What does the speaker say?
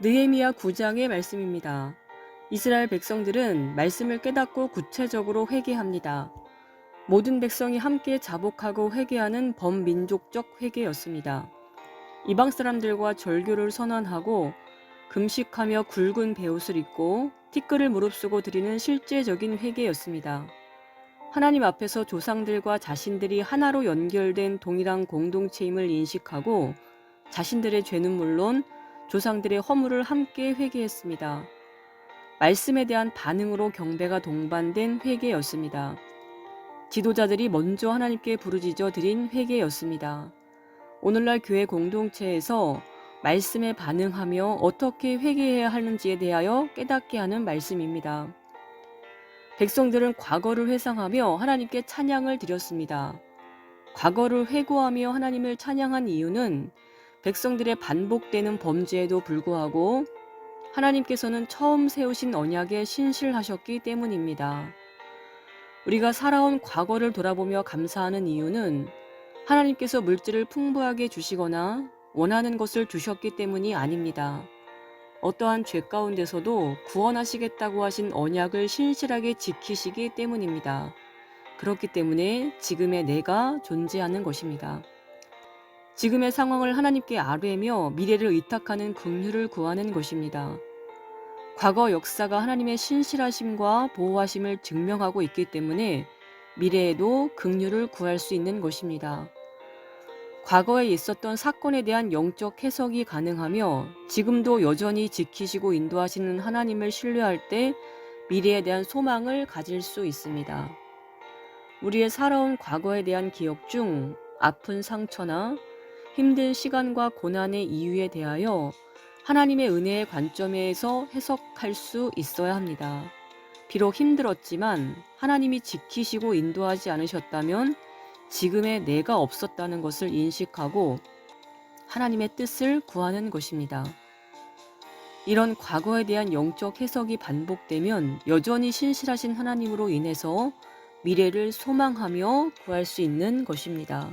느헤미야 9장의 말씀입니다. 이스라엘 백성들은 말씀을 깨닫고 구체적으로 회개합니다. 모든 백성이 함께 자복하고 회개하는 범민족적 회개였습니다. 이방 사람들과 절교를 선언하고 금식하며 굵은 베옷을 입고 티끌을 무릅쓰고 드리는 실제적인 회개였습니다. 하나님 앞에서 조상들과 자신들이 하나로 연결된 동일한 공동체임을 인식하고 자신들의 죄는 물론 조상들의 허물을 함께 회개했습니다. 말씀에 대한 반응으로 경배가 동반된 회개였습니다. 지도자들이 먼저 하나님께 부르짖어 드린 회개였습니다. 오늘날 교회 공동체에서 말씀에 반응하며 어떻게 회개해야 하는지에 대하여 깨닫게 하는 말씀입니다. 백성들은 과거를 회상하며 하나님께 찬양을 드렸습니다. 과거를 회고하며 하나님을 찬양한 이유는 백성들의 반복되는 범죄에도 불구하고 하나님께서는 처음 세우신 언약에 신실하셨기 때문입니다. 우리가 살아온 과거를 돌아보며 감사하는 이유는 하나님께서 물질을 풍부하게 주시거나 원하는 것을 주셨기 때문이 아닙니다. 어떠한 죄 가운데서도 구원하시겠다고 하신 언약을 신실하게 지키시기 때문입니다. 그렇기 때문에 지금의 내가 존재하는 것입니다. 지금의 상황을 하나님께 아뢰며 미래를 의탁하는 긍휼을 구하는 것입니다. 과거 역사가 하나님의 신실하심과 보호하심을 증명하고 있기 때문에 미래에도 긍휼을 구할 수 있는 것입니다. 과거에 있었던 사건에 대한 영적 해석이 가능하며 지금도 여전히 지키시고 인도하시는 하나님을 신뢰할 때 미래에 대한 소망을 가질 수 있습니다. 우리의 살아온 과거에 대한 기억 중 아픈 상처나 힘든 시간과 고난의 이유에 대하여 하나님의 은혜의 관점에서 해석할 수 있어야 합니다. 비록 힘들었지만 하나님이 지키시고 인도하지 않으셨다면 지금의 내가 없었다는 것을 인식하고 하나님의 뜻을 구하는 것입니다. 이런 과거에 대한 영적 해석이 반복되면 여전히 신실하신 하나님으로 인해서 미래를 소망하며 구할 수 있는 것입니다.